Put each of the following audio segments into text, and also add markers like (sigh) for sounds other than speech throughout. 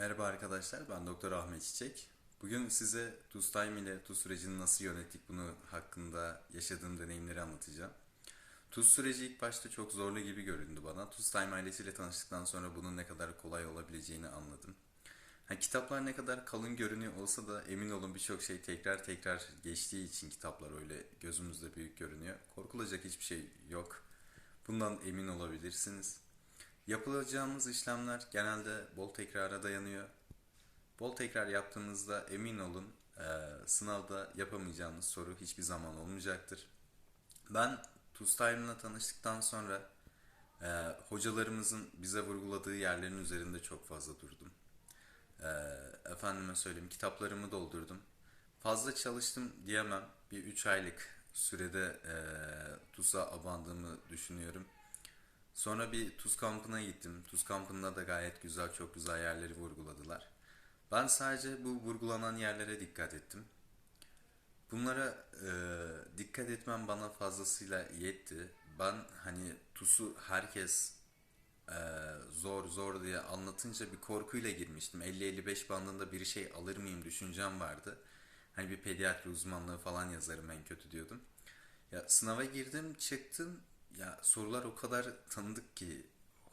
Merhaba arkadaşlar, ben Doktor Ahmet Çiçek. Bugün size TUS Time ile TUS sürecini nasıl yönettik bunu hakkında yaşadığım deneyimleri anlatacağım. TUS süreci ilk başta çok zorlu gibi göründü bana. TUS Time ailesiyle tanıştıktan sonra bunun ne kadar kolay olabileceğini anladım. Ha, kitaplar ne kadar kalın görünüyor olsa da emin olun birçok şey tekrar tekrar geçtiği için kitaplar öyle gözümüzde büyük görünüyor. Korkulacak hiçbir şey yok. Bundan emin olabilirsiniz. Yapılacağımız işlemler genelde bol tekrara dayanıyor. Bol tekrar yaptığınızda emin olun eee, sınavda yapamayacağınız soru hiçbir zaman olmayacaktır. Ben TUSTIME'la tanıştıktan sonra eee, hocalarımızın bize vurguladığı yerlerin üzerinde çok fazla durdum. Eee, efendime söyleyeyim kitaplarımı doldurdum. Fazla çalıştım diyemem. Bir 3 aylık sürede eee TUS'a abandığımı düşünüyorum. Sonra bir tuz kampına gittim. Tuz kampında da gayet güzel, çok güzel yerleri vurguladılar. Ben sadece bu vurgulanan yerlere dikkat ettim. Bunlara e, dikkat etmem bana fazlasıyla yetti. Ben hani TUS'u herkes e, zor zor diye anlatınca bir korkuyla girmiştim. 50-55 bandında bir şey alır mıyım düşüncem vardı. Hani bir pediatri uzmanlığı falan yazarım en kötü diyordum. Ya sınava girdim, çıktım. Ya sorular o kadar tanıdık ki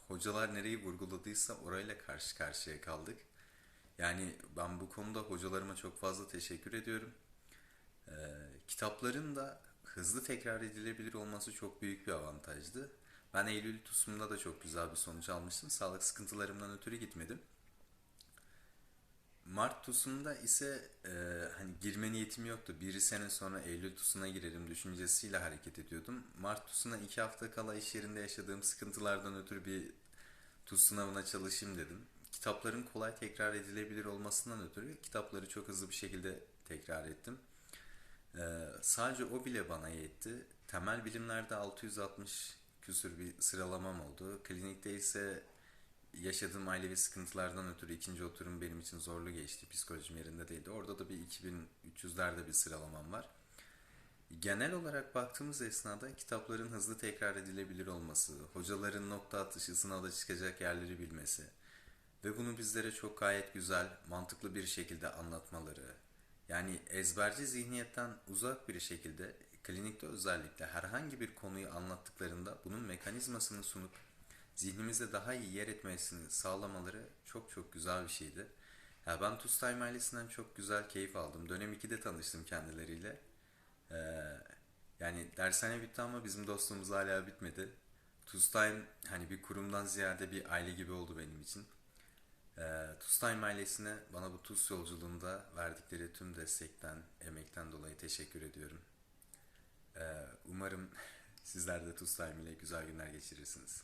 hocalar nereyi vurguladıysa orayla karşı karşıya kaldık. Yani ben bu konuda hocalarıma çok fazla teşekkür ediyorum. Ee, kitapların da hızlı tekrar edilebilir olması çok büyük bir avantajdı. Ben Eylül TUS'umda da çok güzel bir sonuç almıştım. Sağlık sıkıntılarımdan ötürü gitmedim. Mart TUS'unda ise e, hani girme niyetim yoktu. Bir sene sonra Eylül TUS'una girerim düşüncesiyle hareket ediyordum. Mart TUS'una iki hafta kala iş yerinde yaşadığım sıkıntılardan ötürü bir TUS sınavına çalışayım dedim. Kitapların kolay tekrar edilebilir olmasından ötürü kitapları çok hızlı bir şekilde tekrar ettim. Ee, sadece o bile bana yetti. Temel bilimlerde 660 küsür bir sıralamam oldu. Klinikte ise yaşadığım ailevi sıkıntılardan ötürü ikinci oturum benim için zorlu geçti. Psikolojim yerinde değildi. Orada da bir 2300'lerde bir sıralamam var. Genel olarak baktığımız esnada kitapların hızlı tekrar edilebilir olması, hocaların nokta atışı sınavda çıkacak yerleri bilmesi ve bunu bizlere çok gayet güzel, mantıklı bir şekilde anlatmaları, yani ezberci zihniyetten uzak bir şekilde klinikte özellikle herhangi bir konuyu anlattıklarında bunun mekanizmasını sunup zihnimizde daha iyi yer etmesini sağlamaları çok çok güzel bir şeydi. Ya ben Tustime ailesinden çok güzel keyif aldım. Dönem 2'de tanıştım kendileriyle. Ee, yani dershane bitti ama bizim dostluğumuz hala bitmedi. Tustime hani bir kurumdan ziyade bir aile gibi oldu benim için. Ee, Tustime ailesine bana bu TUS yolculuğunda verdikleri tüm destekten, emekten dolayı teşekkür ediyorum. Ee, umarım (laughs) sizler de Tustime ile güzel günler geçirirsiniz.